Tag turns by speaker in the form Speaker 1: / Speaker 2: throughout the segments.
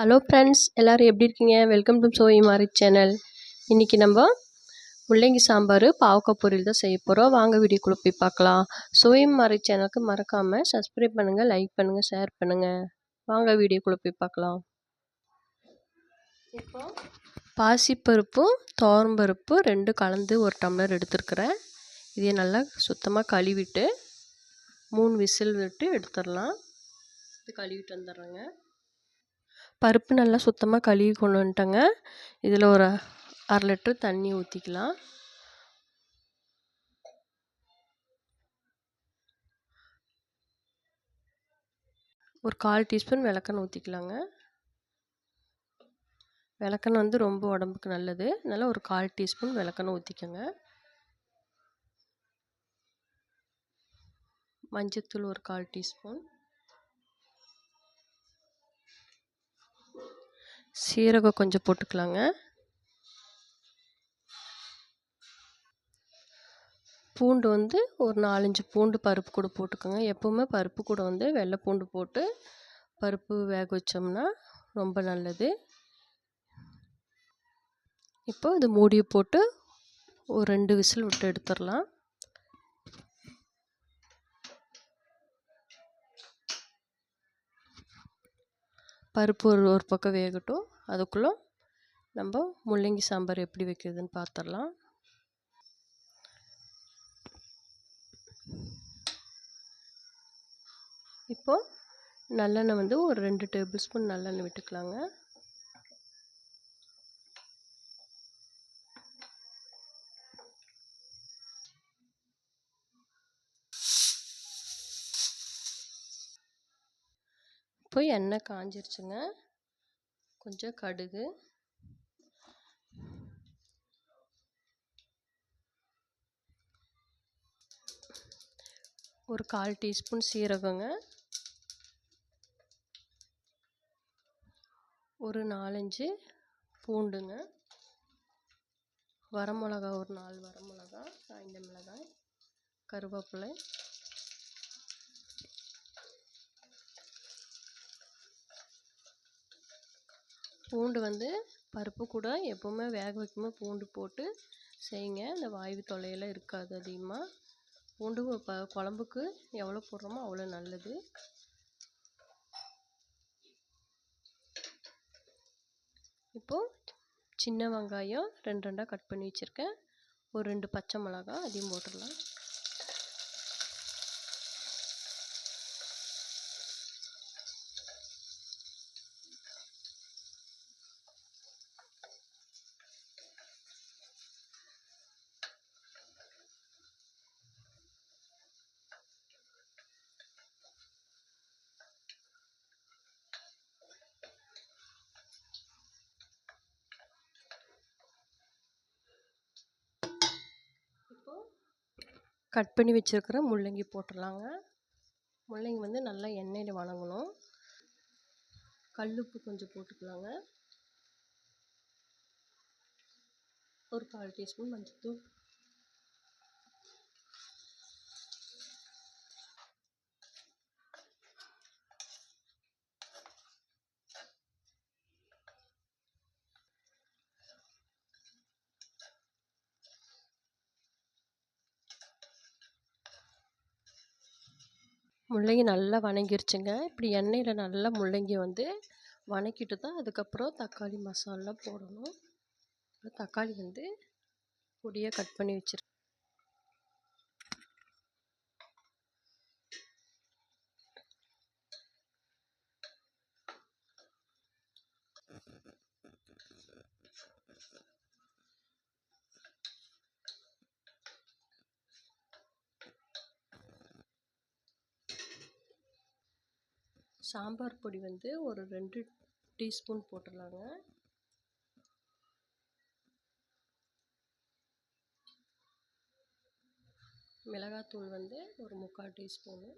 Speaker 1: Hello friends எல்லோரும் எப்படி இருக்கீங்க? வெல்கம் டு சோயி மாரி சேனல் இன்றைக்கி நம்ம முள்ளங்கி சாம்பார் பாவக்காய் பொரியல் தான் செய்ய போகிறோம் வாங்க வீடியோக்குள்ளே போய் பார்க்கலாம். சோயி மாரி சேனலுக்கு மறக்காமல் சப்ஸ்கிரைப் பண்ணுங்கள் லைக் பண்ணுங்கள் ஷேர் பண்ணுங்கள் வாங்க வீடியோக்குள்ளே போய் பார்க்கலாம். இப்போ பாசிப்பருப்பும் துவரம்பருப்பு ரெண்டு கலந்து ஒரு டம்ளர் எடுத்துருக்குறேன். இதை நல்லா சுத்தமாக கழுவிட்டு மூணு விசில் விட்டு எடுத்துடலாம். இது கழுவிட்டு வந்துடுறேங்க. பருப்பு நல்லா சுத்தமாக கழுவி கொண்டு வந்துட்டேங்க. இதில் ஒரு அரை லிட்ரு தண்ணி ஊற்றிக்கலாம் ஒரு கால் டீஸ்பூன் விளக்கெண்ணெய் ஊற்றிக்கலாங்க விளக்கெண்ணெய் வந்து ரொம்ப உடம்புக்கு நல்லது. அதனால் ஒரு கால் டீஸ்பூன் விளக்கெண்ணெய் ஊற்றிக்கோங்க மஞ்சத்தூள் ஒரு கால் டீஸ்பூன். சீரகம் கொஞ்சம் போட்டுக்கலாங்க. பூண்டு வந்து ஒரு நாலஞ்சு பூண்டு பருப்பு கூட போட்டுக்கோங்க. எப்போவுமே பருப்பு கூட வந்து வெள்ளை பூண்டு போட்டு பருப்பு வேக வச்சோம்னா ரொம்ப நல்லது. இப்போ இது மூடியை போட்டு ஒரு ரெண்டு விசில் விட்டு எடுத்துடலாம். பருப்பு ஒரு ஒரு பக்கம் வேகட்டும். அதுக்குள்ளே நம்ம முள்ளங்கி சாம்பார் எப்படி வைக்கிறதுன்னு பார்த்துடலாம் இப்போது நல்லெண்ணெய் வந்து ஒரு ரெண்டு டேபிள் ஸ்பூன் நல்லெண்ணெய் விட்டுக்கலாங்க. இப்போ எண்ணெய் காஞ்சிருச்சுங்க. கொஞ்சம் கடுகு. ஒரு கால் டீஸ்பூன் சீரகங்க. ஒரு நாலஞ்சு பூண்டுங்க. வரமிளகா ஒரு நாலு வரமிளகா காய்ந்த மிளகாய் கருவேப்பிலை. பூண்டு வந்து பருப்பு கூட எப்போவுமே வேக வைக்கும்போது பூண்டு போட்டு செய்யுங்க. இந்த வாய்வு தொல்லையெல்லாம் இருக்காது அதிகமாக பூண்டு ப குழம்புக்கு எவ்வளோ போடுறோமோ அவ்வளோ நல்லது. இப்போது சின்ன வெங்காயம் ரெண்டு ரெண்டாக கட் பண்ணி வச்சுருக்கேன். ஒரு ரெண்டு பச்சை மிளகா அதையும் போட்டுடலாம். கட் பண்ணி வச்சுருக்கிற முள்ளங்கி போட்டுடலாங்க. முள்ளங்கி வந்து நல்லா எண்ணெயில் வணங்கணும். கல்லுப்பு கொஞ்சம் போட்டுக்கலாங்க. ஒரு கால் டீஸ்பூன் மஞ்சள்தூள் முள்ளங்கி நல்லா வணங்கிருச்சுங்க. இப்படி எண்ணெயில் நல்லா முள்ளங்கி வந்து வணக்கிட்டு தான் அதுக்கப்புறம் தக்காளி மசாலா போடணும். தக்காளி வந்து பொடியாக கட் பண்ணி வச்சுருக்கேன். சாம்பார் பொடி வந்து ஒரு ரெண்டு டீஸ்பூன் போட்டுடலாங்க. மிளகாத்தூள் வந்து ஒரு முக்கால் டீஸ்பூனு.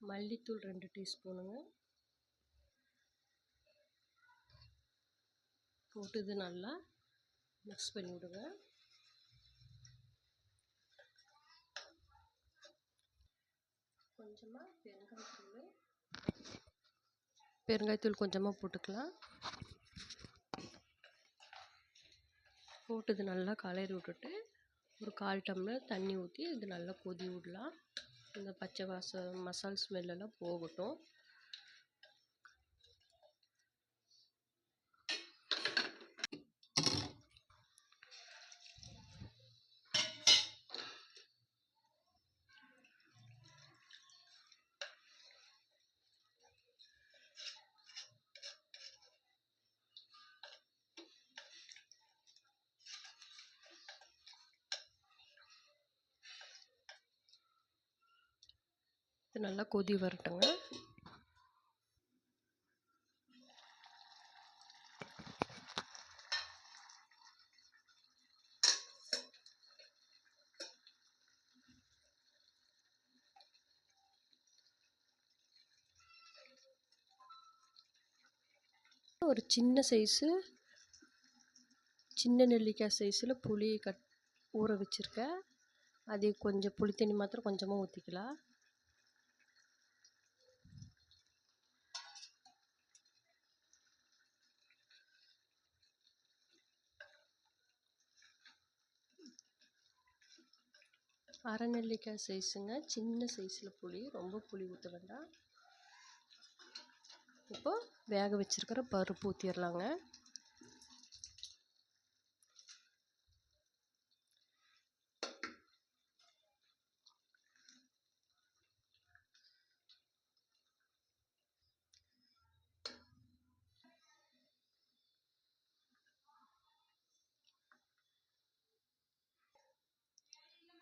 Speaker 1: மல்லித்தூள் ரெண்டு டீஸ்பூனுங்க. போட்டு இது நல்லா மிக்ஸ் பண்ணி விடுங்க கொஞ்சமாக பெருங்காயத்தூள் பெருங்காயத்தூள் கொஞ்சமாக போட்டுக்கலாம். போட்டு இது நல்லா கலரி விட்டுட்டு ஒரு கால் டம்ளர் தண்ணி ஊற்றி இது நல்லா கொதி விடலாம். இந்த பச்சை வாசம் மசால் ஸ்மெல்லெல்லாம் போகட்டும். இது நல்லா கொதி வரட்டுங்க. ஒரு சின்ன சைஸு சின்ன நெல்லிக்காய் சைஸில் புளி கட் ஊற வச்சுருக்கேன். அது கொஞ்சம் புளித்தண்ணி மாத்திரம் கொஞ்சமாக ஊற்றிக்கலாம் அரை நெல்லிக்காய் சைஸுங்க சின்ன சைஸில் புளி ரொம்ப புளி ஊற்ற வேண்டாம். இப்போ வேக வச்சுருக்கிற பருப்பு ஊற்றிடலாங்க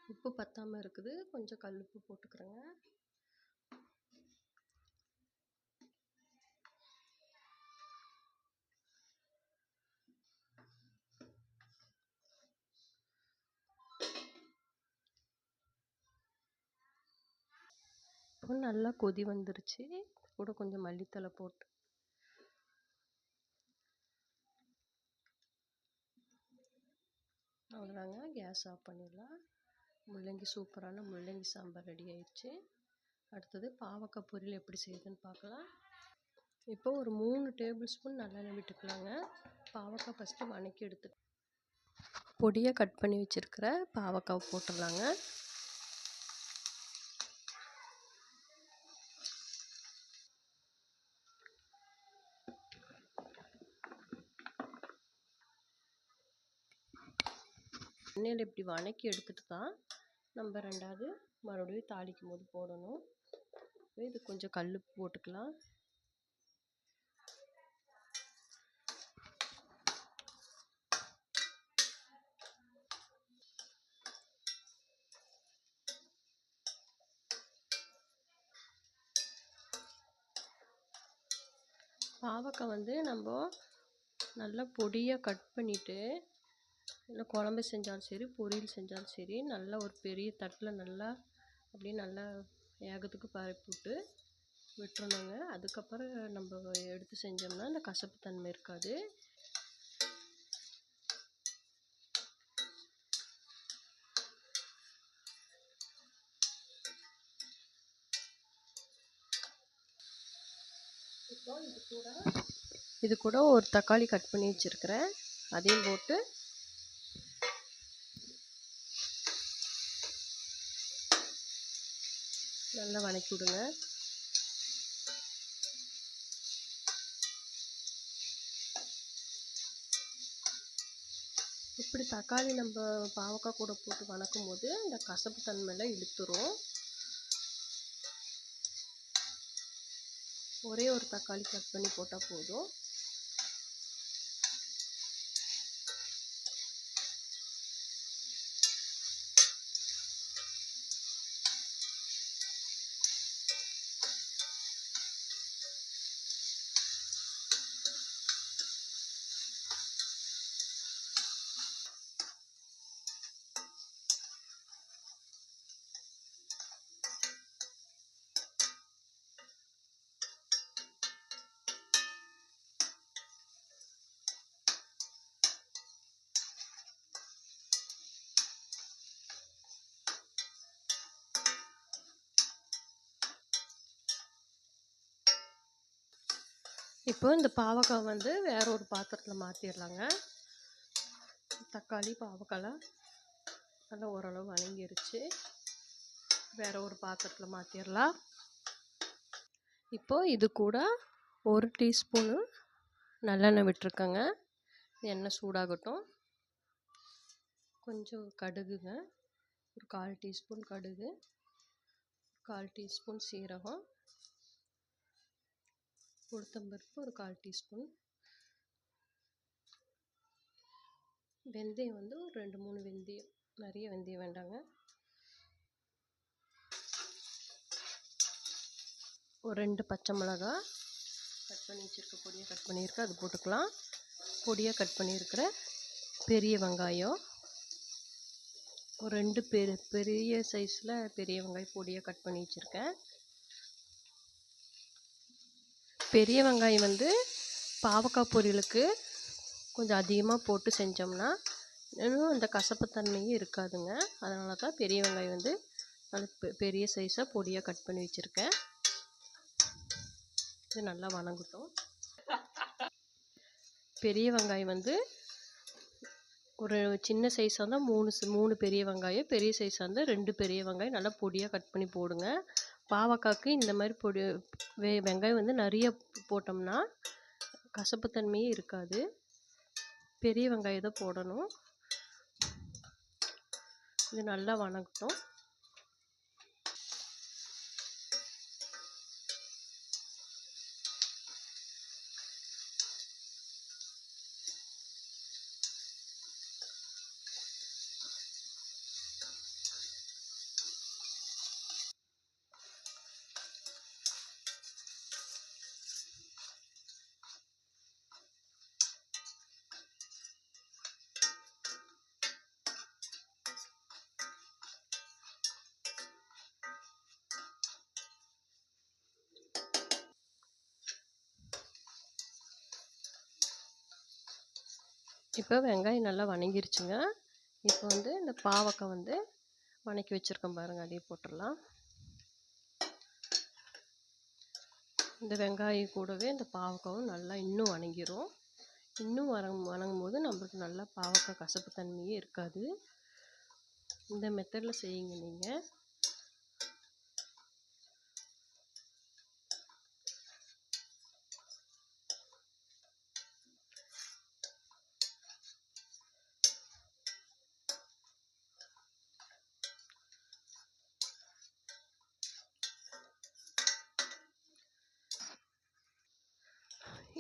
Speaker 1: உப்பு பத்தாமல் இருக்குது. கொஞ்சம் கல் உப்பு போட்டுக்கிறேங்க. இப்போ நல்லா கொதி வந்துருச்சு. கூட கொஞ்சம் மல்லித்தலை போட்டு. அவ்வளோதாங்க. கேஸ் ஆஃப் பண்ணிடலாம். முள்ளங்கி சூப்பரான முள்ளங்கி சாம்பார் ரெடி ஆயிடுச்சு. அடுத்தது பாவக்காய் பொரியல் எப்படி செய்யுதுன்னு பார்க்கலாம். இப்போ ஒரு மூணு டேபிள் ஸ்பூன் நல்லெண்ணெய் விட்டுக்கலாங்க. பாவக்காய் ஃபஸ்ட்டு வணக்கி எடுத்து பொடியாக கட் பண்ணி வச்சுருக்கிற பாவக்காய் போட்டுடலாங்க. எண்ணெயில் இப்படி வணக்கி எடுத்துகிட்டு தான் நம்ம ரெண்டாவது மறுபடியும் தாளிக்கும் போது போடணும் இது கொஞ்சம் கல் போட்டுக்கலாம். பாவக்காய் வந்து நம்ம நல்லா பொடியாக கட் பண்ணிவிட்டு இல்லை குழம்பு செஞ்சாலும் சரி பொரியல் செஞ்சாலும் சரி நல்லா ஒரு பெரிய தட்டில் நல்லா அப்படியே நல்லா ஏகத்துக்கு பரப்பி விட்டு விட்டுறணுங்க. அதுக்கப்புறம் நம்ம எடுத்து செஞ்சோம்னா அந்த கசப்பு தன்மை இருக்காது. இப்போ இது கூட இது கூட ஒரு தக்காளி கட் பண்ணி வச்சுருக்கிறேன். அதையும் போட்டு நல்லா வணக்கி விடுங்க. இப்படி தக்காளி நம்ம பாவக்காய் கூட போட்டு வணக்கும் போது இந்த கசப்பு தன்மையெல்லாம் இழுத்துரும். ஒரே ஒரு தக்காளி கட் பண்ணி போட்டால் போதும். இப்போ இந்த பாவக்காய் வந்து வேற ஒரு பாத்திரத்தில் மாற்றிடலாங்க தக்காளி பாவக்காய்லாம் நல்லா ஓரளவு வணங்கிருச்சு. வேற ஒரு பாத்திரத்தில் மாற்றிடலாம் இப்போ இது கூட ஒரு டீஸ்பூனு நல்லெண்ணெய் விட்டுருக்கேங்க. எண்ணெய் சூடாகட்டும். கொஞ்சம் கடுகுங்க. ஒரு கால் டீஸ்பூன் கடுகு கால் டீஸ்பூன் சீரகம். உளுத்தம்பருப்பு ஒரு கால் டீஸ்பூன். வெந்தயம் வந்து ஒரு ரெண்டு மூணு வெந்தயம். நிறைய வெந்தயம் வேண்டாங்க. ஒரு ரெண்டு பச்சை மிளகா கட் பண்ணி வச்சுருக்க பொடியை கட் பண்ணியிருக்கேன் அது போட்டுக்கலாம். பொடியாக கட் பண்ணியிருக்கிற பெரிய வெங்காயம். ஒரு ரெண்டு பெரு பெரிய சைஸில் பெரிய வெங்காயம் பொடியாக கட் பண்ணி வச்சுருக்கேன். பெரிய வெங்காயம் வந்து பாவக்காய் பொரியலுக்கு கொஞ்சம் அதிகமாக போட்டு செஞ்சோம்னா இன்னும் அந்த கசப்புத்தன்மையும் இருக்காதுங்க. அதனால தான் பெரிய வெங்காயம் வந்து நல்ல பெ- பெரிய சைஸாக பொடியாக கட் பண்ணி வச்சுருக்கேன். இது நல்லா வணங்கட்டும். பெரிய வெங்காயம் வந்து ஒரு சின்ன சைஸாக இருந்தால் மூணு மூணு பெரிய வெங்காயம் பெரிய சைஸாக இருந்தால் ரெண்டு பெரிய வெங்காயம் நல்லா பொடியாக கட் பண்ணி போடுங்க. பாவக்காய்க்கு இந்த மாதிரி பொடி வெ வெங்காயம் வந்து நிறைய போட்டோம்னா கசப்புத்தன்மையே இருக்காது. பெரிய வெங்காயம் தான் போடணும். இது நல்லா வணங்கட்டும். இப்போ வெங்காயம் நல்லா வணங்கிருச்சுங்க. இப்போ வந்து இந்த பாவக்காய் வந்து வணக்கி வச்சுருக்கோம் பாருங்கள் அதையே போட்டுடலாம் இந்த வெங்காயம் கூடவே இந்த பாவக்காவும் நல்லா இன்னும் வணங்கிரும். இன்னும் வணங் வணங்கும் போது நம்மளுக்கு நல்லா பாவக்காய் கசப்பு தன்மையே இருக்காது. இந்த மெத்தடில் செய்யுங்க நீங்கள்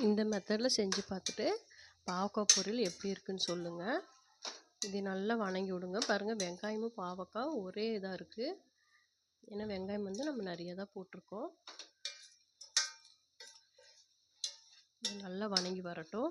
Speaker 1: இந்த மெத்தடில் செஞ்சு பார்த்துட்டு பாவக்காய் பொரியல் எப்படி இருக்குன்னு சொல்லுங்கள் இது நல்லா வணங்கி விடுங்க. பாருங்கள் வெங்காயமும் பாவக்காய் ஒரே இதாக இருக்குது ஏன்னா வெங்காயம் வந்து நம்ம நிறைய தான் போட்டிருக்கோம். நல்லா வணங்கி வரட்டும்.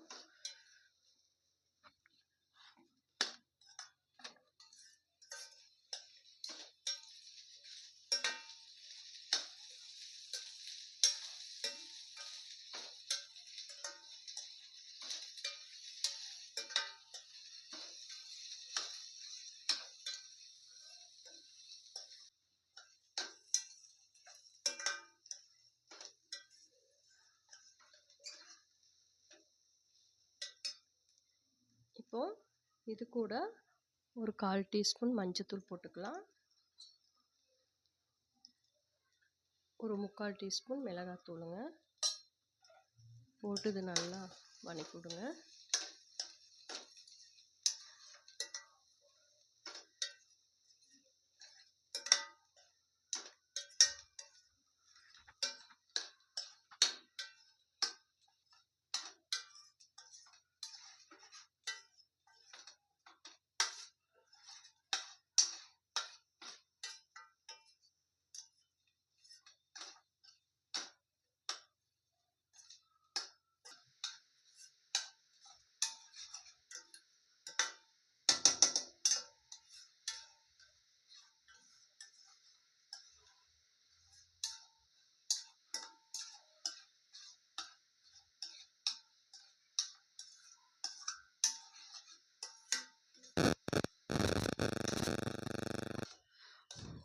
Speaker 1: இது கூட ஒரு கால் டீஸ்பூன் மஞ்சத்தூள் போட்டுக்கலாம். ஒரு முக்கால் டீஸ்பூன் மிளகாத்தூளுங்க. போட்டு இது நல்லா வணக்கி விடுங்க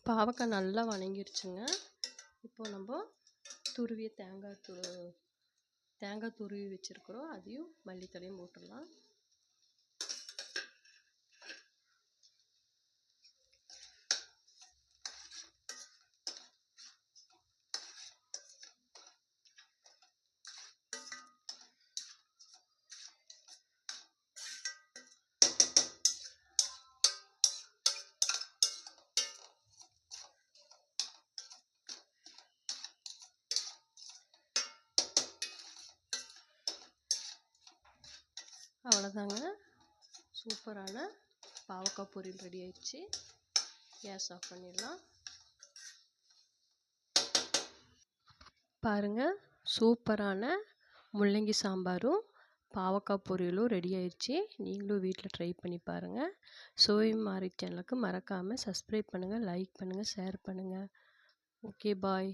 Speaker 1: பாவக்காய் நல்லா வணங்கிருச்சுங்க. இப்போ நம்ம துருவிய தேங்காய் து தேங்காய் துருவி வச்சுருக்குறோம். அதையும் மல்லித்தழையும் போட்டுடலாம். அவ்வளோதாங்க. சூப்பரான பாவக்காய் பொரியல் ரெடி ஆயிடுச்சு. கேஸ் ஆஃப் பண்ணிடலாம். பாருங்கள் சூப்பரான முள்ளங்கி சாம்பாரும் பாவக்காய் பொரியலும் ரெடி ஆயிடுச்சு. நீங்களும் வீட்டில் ட்ரை பண்ணி பாருங்கள் சோய் மாரி சேனலுக்கு மறக்காமல் சப்ஸ்கிரைப் பண்ணுங்கள் லைக் பண்ணுங்கள் ஷேர் பண்ணுங்கள் ஓகே பாய்.